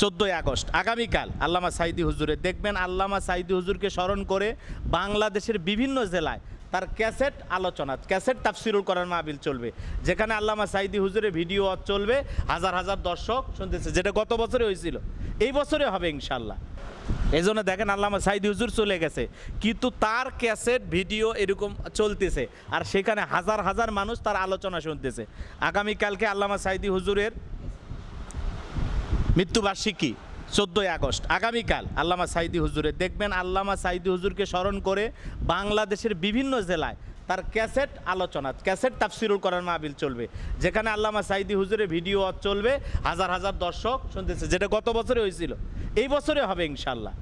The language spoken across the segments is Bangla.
চোদ্দোই আগস্ট, আগামীকাল। আল্লামা সাইদি হুজুরে দেখবেন, আল্লামা সাইদি হুজুরকে স্মরণ করে বাংলাদেশের বিভিন্ন জেলায় তার ক্যাসেট আলোচনা, ক্যাসেট তাফসিরুল করার মাহবিল চলবে। যেখানে আল্লামা সাইদি হুজুরের ভিডিও চলবে, হাজার হাজার দর্শক শুনতেছে, যেটা গত বছরে হয়েছিল। এই বছরে হবে ইনশাল্লাহ এই জন্য দেখেন আল্লামা সাইদি হুজুর চলে গেছে, কিন্তু তার ক্যাসেট, ভিডিও এরকম চলতেছে, আর সেখানে হাজার হাজার মানুষ তার আলোচনা শুনতেছে। আগামীকালকে আল্লামা সাইদি হুজুরের মৃত্যুবার্ষিকী, চোদ্দোই আগস্ট। আগামীকাল আল্লামা সাইদি হুজুরে দেখবেন, আল্লামা সাইদি হুজুরকে স্মরণ করে বাংলাদেশের বিভিন্ন জেলায় তার ক্যাসেট আলোচনা, ক্যাসেট তাফসিরুল করার মাহবিল চলবে। যেখানে আল্লামা সাইদি হুজুরে ভিডিও চলবে, হাজার হাজার দর্শক শুনতেছে। যেটা গত বছরে হয়েছিল। এই বছরে হবে ইনশাল্লাহ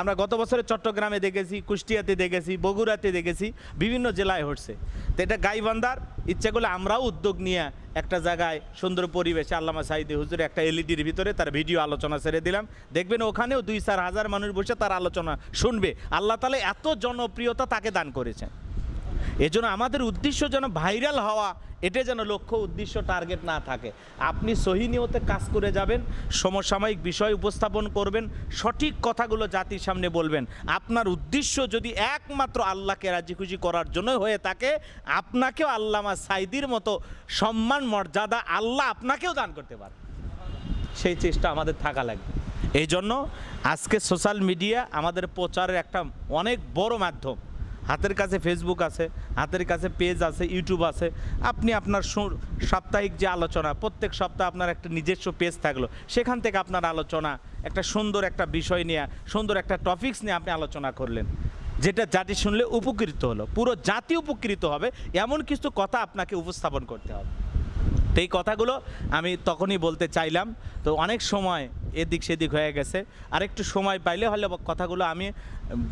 আমরা গত বছরে চট্টগ্রামে দেখেছি, কুষ্টিয়াতে দেখেছি, বগুড়াতে দেখেছি, বিভিন্ন জেলায় হচ্ছে। তো এটা গাইবান্ধার ইচ্ছা করলে আমরাও উদ্যোগ নিয়ে একটা জায়গায় সুন্দর পরিবেশে আল্লামা সাইদি হুজুর একটা এলইডির ভিতরে তার ভিডিও আলোচনা ছেড়ে দিলাম। দেখবেন ওখানেও দুই চার হাজার মানুষ বসে তার আলোচনা শুনবে। আল্লাহ তালে এত জনপ্রিয়তা তাকে দান করেছেন। এজন্য আমাদের উদ্দেশ্য যেন ভাইরাল হওয়া এটা যেন লক্ষ্য, উদ্দেশ্য টার্গেট না থাকে। আপনি সহিনিয়তে কাজ করে যাবেন, সমসাময়িক বিষয় উপস্থাপন করবেন, সঠিক কথাগুলো জাতির সামনে বলবেন। আপনার উদ্দেশ্য যদি একমাত্র আল্লাহকে রাজি খুশি করার জন্য হয়ে থাকে, আপনাকেও আল্লামা সাইদির মতো সম্মান, মর্যাদা আল্লাহ আপনাকেও দান করতে পারে। সেই চেষ্টা আমাদের থাকা লাগবে। এই জন্য আজকে সোশ্যাল মিডিয়া আমাদের প্রচারের একটা অনেক বড় মাধ্যম। হাতের কাছে ফেসবুক আছে, হাতের কাছে পেজ আছে ইউটিউব আছে। আপনি আপনার সাপ্তাহিক যে আলোচনা, প্রত্যেক সপ্তাহে আপনার একটা নিজস্ব পেজ থাকল। সেখান থেকে আপনার আলোচনা, একটা সুন্দর একটা বিষয় নিয়ে, সুন্দর একটা টপিকস নিয়ে আপনি আলোচনা করলেন। যেটা জাতি শুনলে উপকৃত হলো। পুরো জাতি উপকৃত হবে, এমন কিছু কথা আপনাকে উপস্থাপন করতে হবে। এই কথাগুলো আমি তখনই বলতে চাইলাম। তো অনেক সময় এদিক সেদিক হয়ে গেছে। আর একটু সময় পাইলে হলে কথাগুলো আমি,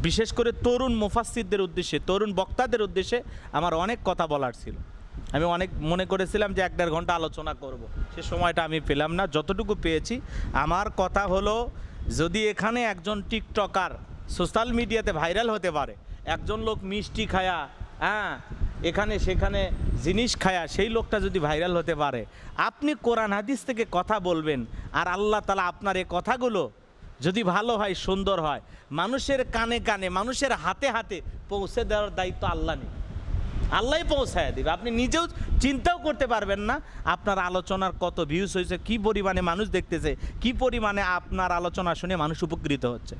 বিশেষ করে তরুণ মুফাসিদদের উদ্দেশ্যে, তরুণ বক্তাদের উদ্দেশ্যে আমার অনেক কথা বলার ছিল। আমি অনেক মনে করেছিলাম যে এক দেড় ঘণ্টা আলোচনা করব। সে সময়টা আমি পেলাম না, যতটুকু পেয়েছি। আমার কথা হলো, যদি এখানে একজন টিকটকার সোশ্যাল মিডিয়াতে ভাইরাল হতে পারে, একজন লোক মিষ্টি খায়া হ্যাঁ এখানে, সেখানে জিনিস খায়া সেই লোকটা যদি ভাইরাল হতে পারে, আপনি কোরআন হাদিস থেকে কথা বলবেন আর আল্লাহ তালা আপনার এই কথাগুলো যদি ভালো হয়, সুন্দর হয়, মানুষের কানে কানে, মানুষের হাতে হাতে পৌঁছে দেওয়ার দায়িত্ব আল্লাহ নেই। আল্লাহ পৌঁছায় দিবে। আপনি নিজেও চিন্তাও করতে পারবেন না, আপনার আলোচনার কত ভিউজ হয়েছে, কি পরিমাণে মানুষ দেখতেছে, কি পরিমাণে আপনার আলোচনা শুনে মানুষ উপকৃত হচ্ছে।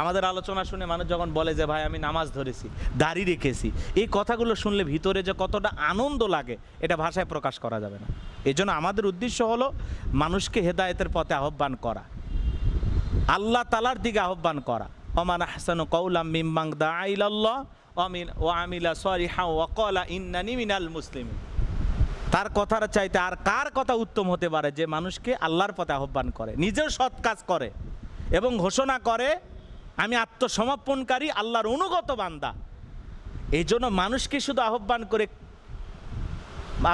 আমাদের আলোচনা শুনে মানুষ যখন বলে যে, ভাই, আমি নামাজ ধরেছি, দাড়ি রেখেছি, এই কথাগুলো শুনলে ভিতরে যে কতটা আনন্দ লাগে, এটা ভাষায় প্রকাশ করা যাবে না। এই জন্য আমাদের উদ্দেশ্য হলো মানুষকে হেদায়েতের পথে আহ্বান করা। আল্লাহ তালার দিকে আহ্বান করা। অমান আহসানু কৌলাম মিম্বাং দা আইলাল্লাহ অমিন ও আমিলা সরি হা ওকলা ইন্নানি মিনাল মুসলিম তার কথার চাইতে আর কার কথা উত্তম হতে পারে? যে মানুষকে আল্লাহর পথে আহ্বান করে, নিজেও সৎ কাজ করে এবং ঘোষণা করে, আমি আত্মসমর্পণকারী, আল্লাহর অনুগত বান্দা। এই জন্য মানুষকে শুধু আহ্বান করে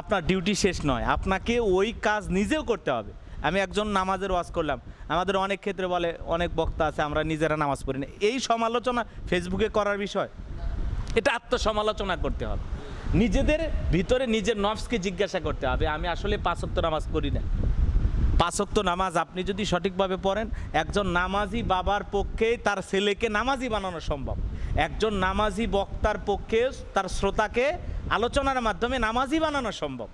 আপনার ডিউটি শেষ নয়, আপনাকে ওই কাজ নিজেও করতে হবে। আমি একজন নামাজের ওয়াজ করলাম। আমাদের অনেক ক্ষেত্রে বলে, অনেক বক্তা আছে, আমরা নিজেরা নামাজ পড়ি না। এই সমালোচনা ফেসবুকে করার বিষয়। এটা আত্মসমালোচনা করতে হবে। নিজেদের ভিতরে নিজের নফসকে জিজ্ঞাসা করতে হবে, আমি আসলে পাঁচক্ত নামাজ পড়ি না। পাঁচক্ত নামাজ আপনি যদি সঠিকভাবে পড়েন, একজন নামাজি বাবার পক্ষে তার ছেলেকে নামাজি বানানো সম্ভব। একজন নামাজি বক্তার পক্ষে তার শ্রোতাকে আলোচনার মাধ্যমে নামাজি বানানো সম্ভব।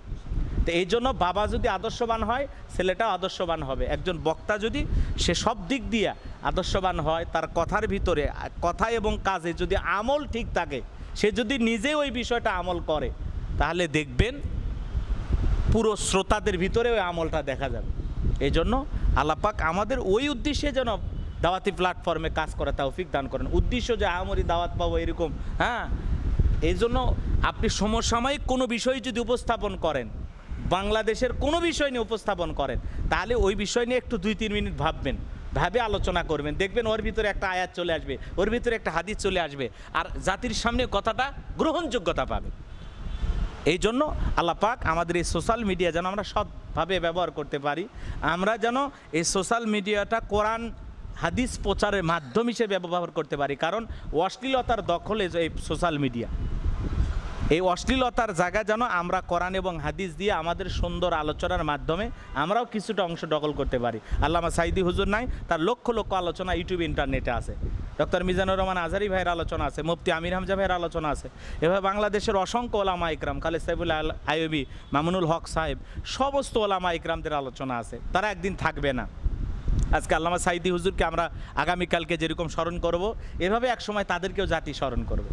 তো এই জন্য বাবা যদি আদর্শবান হয়, ছেলেটাও আদর্শবান হবে। একজন বক্তা যদি, সে সব দিক দিয়ে আদর্শবান হয়, তার কথার ভিতরে, কথা এবং কাজে যদি আমল ঠিক থাকে, সে যদি নিজে ওই বিষয়টা আমল করে, তাহলে দেখবেন পুরো শ্রোতাদের ভিতরে ওই আমলটা দেখা যাবে। এই জন্য আল্লাপাক আমাদের ওই উদ্দেশ্যে যেন দাওয়াতি প্ল্যাটফর্মে কাজ করা তৌফিক দান করেন। উদ্দেশ্য যে আমরি দাওয়াত পাবো এরকম হ্যাঁ? এই জন্য আপনি সমসাময়িক কোনো বিষয় যদি উপস্থাপন করেন বাংলাদেশের কোনো বিষয় নিয়ে উপস্থাপন করেন, তাহলে ওই বিষয় নিয়ে একটু দুই তিন মিনিট ভাববেন, ভাবে আলোচনা করবেন, দেখবেন ওর ভিতরে একটা আয়াত চলে আসবে, ওর ভিতরে একটা হাদিস চলে আসবে, আর জাতির সামনে কথাটা গ্রহণযোগ্যতা পাবে। এই জন্য আল্লাহ পাক আমাদের এই সোশ্যাল মিডিয়া যেন আমরা সৎভাবে ব্যবহার করতে পারি, আমরা যেন এই সোশ্যাল মিডিয়াটা কোরআন, হাদিস প্রচারের মাধ্যম হিসেবে ব্যবহার করতে পারি, কারণ অশ্লীলতার দখলে এই সোশ্যাল মিডিয়া। এই অশ্লীলতার জায়গা যেন আমরা কোরআন এবং হাদিস দিয়ে আমাদের সুন্দর আলোচনার মাধ্যমে আমরাও কিছুটা অংশ দখল করতে পারি। আল্লামা সাইদি হুজুর নাই, তার লক্ষ লক্ষ আলোচনা ইউটিউব, ইন্টারনেটে আছে। ডক্টর মিজানুর রহমান আজারি ভাইয়ের আলোচনা আছে, মুফতি আমির হামজা ভাইয়ের আলোচনা আছে। এভাবে বাংলাদেশের অসংখ্য ওলামা ইকরাম, খালেদ সাইবুল আল আইবি মামুনুল হক সাহেব, সমস্ত ওলামা ইকরামদের আলোচনা আছে। তারা একদিন থাকবে না। আজকে আল্লামা সাইদি হুজুরকে আমরা আগামীকালকে যেরকম স্মরণ করব, এভাবে একসময় তাদেরকেও জাতি স্মরণ করবে।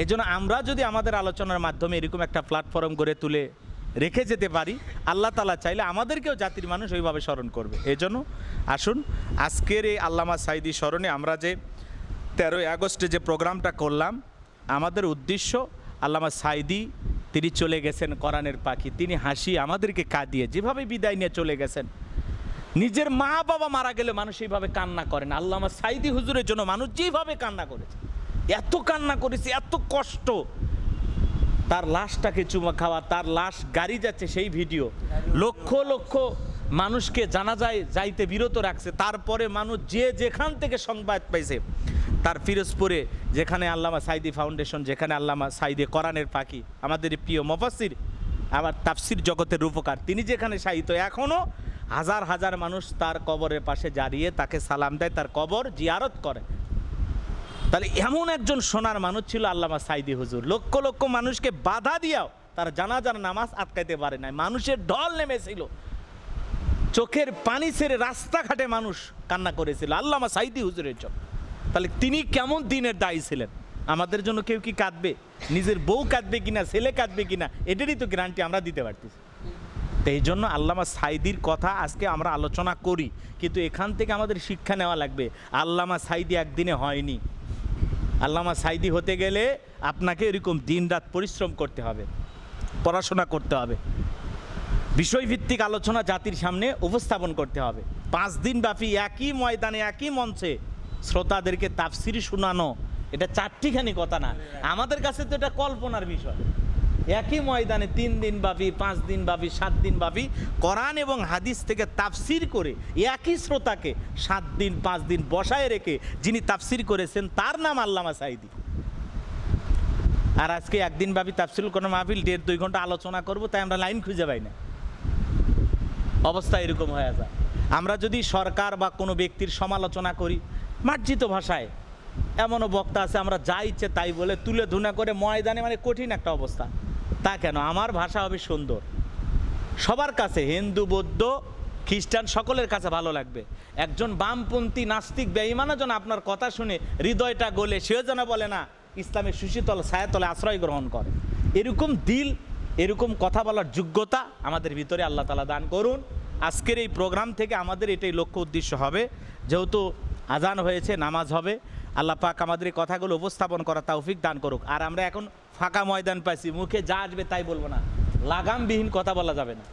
এই জন্য আমরা যদি আমাদের আলোচনার মাধ্যমে এরকম একটা প্ল্যাটফর্ম গড়ে তুলে রেখে যেতে পারি, আল্লাহ তালা চাইলে আমাদেরকেও জাতির মানুষ ওইভাবে স্মরণ করবে। এই জন্য আসুন, আজকের এই আল্লামা সাইদি স্মরণে আমরা যে তেরোই আগস্টে যে প্রোগ্রামটা করলাম, আমাদের উদ্দেশ্য আল্লামা সাইদি তিনি চলে গেছেন কোরআনের পাখি, তিনি হাসি আমাদেরকে কাঁদিয়ে যেভাবে বিদায় নিয়ে চলে গেছেন, নিজের মা বাবা মারা গেলে মানুষ এইভাবে কান্না করেন আল্লামা সাইদি হুজুরের জন্য মানুষ যেভাবে কান্না করেছে। এত কান্না করেছে, এত কষ্ট। তার লাশটাকে চুমা খাওয়া, তার লাশ গাড়ি যাচ্ছে সেই ভিডিও। লক্ষ লক্ষ মানুষকে জানা যায় যাইতে বিরত রাখছে। তারপরে মানুষ যে যেখান থেকে সংবাদ পাইছে, তার ফিরোজপুরে, যেখানে আল্লামা সাইদি ফাউন্ডেশন, যেখানে আল্লামা সাইদি কোরআনের পাখি, আমাদের প্রিয় মফাসির আমার তাফসির জগতের রূপকার, তিনি যেখানে সাহিত্য এখনও হাজার হাজার মানুষ তার কবরের পাশে দাঁড়িয়ে তাকে সালাম দেয়, তার কবর জিয়ারত করে। তাহলে এমন একজন সোনার মানুষ ছিল আল্লামা সাইদি হুজুর। লক্ষ লক্ষ মানুষকে বাধা দিয়াও তার জানাজার নামাজ আটকাইতে পারে নাই। মানুষের ঢল নেমেছিল। চোখের পানি ছেড়ে রাস্তাঘাটে মানুষ কান্না করেছিল আল্লামা সাইদি হুজুরের জন্য তাহলে তিনি কেমন দিনের দায়ী ছিলেন? আমাদের জন্য কেউ কি কাঁদবে? নিজের বউ কাঁদবে কিনা, ছেলে কাঁদবে কিনা এটারই তো গ্যারান্টি আমরা দিতে পারতেছি। তো এই জন্য আল্লামা সাইদির কথা আজকে আমরা আলোচনা করি। কিন্তু এখান থেকে আমাদের শিক্ষা নেওয়া লাগবে, আল্লামা সাইদি একদিনে হয়নি। আল্লামা সাইদি হতে গেলে আপনাকে এরকম দিন রাত পরিশ্রম করতে হবে, পড়াশোনা করতে হবে, বিষয়ভিত্তিক আলোচনা জাতির সামনে উপস্থাপন করতে হবে। পাঁচ দিন ব্যাপী একই ময়দানে, একই মঞ্চে শ্রোতাদেরকে তাফসিরি শোনানো, এটা চারটিখানি কথা না। আমাদের কাছে তো এটা কল্পনার বিষয়। একই ময়দানে তিন দিন ব্যাপী পাঁচ দিন ব্যাপী সাত দিন ব্যাপী কোরআন এবং হাদিস থেকে তাফসির করে একই শ্রোতাকে সাত দিন, পাঁচ দিন বসায় রেখে যিনি তাফসির করেছেন, তার নাম আল্লামা সাইদি আর আজকে একদিন ব্যাপী তাফসিল কোনো মাহফিল, দেড় দুই ঘণ্টা আলোচনা করব, তাই আমরা লাইন খুঁজে পাই না। অবস্থা এরকম হয়ে যায়। আমরা যদি সরকার বা কোনো ব্যক্তির সমালোচনা করি, মার্জিত ভাষায়, এমনও বক্তা আছে, আমরা যা ইচ্ছে তাই বলে তুলে ধুনা করে ময়দানে মানে কঠিন একটা অবস্থা। তা কেন? আমার ভাষা হবে সুন্দর। সবার কাছে, হিন্দু, বৌদ্ধ, খ্রিস্টান, সকলের কাছে ভালো লাগবে। একজন বামপন্থী, নাস্তিক, বেঈমানও যেন আপনার কথা শুনে হৃদয়টা গলে, সেও যেন বলে, না, ইসলামের সুশীতল ছায়াতলে আশ্রয় গ্রহণ করে। এরকম দিল, এরকম কথা বলার যোগ্যতা আমাদের ভিতরে আল্লাহ তালা দান করুন। আজকের এই প্রোগ্রাম থেকে আমাদের এটাই লক্ষ্য উদ্দেশ্য হবে। যেহেতু আজান হয়েছে, নামাজ হবে, আল্লাহ পাক আমাদের এই কথাগুলো উপস্থাপন করা তৌফিক দান করুক। আর আমরা এখন ফাঁকা ময়দান পাইছি মুখে যা আসবে তাই বলব না। লাগামবিহীন কথা বলা যাবে না।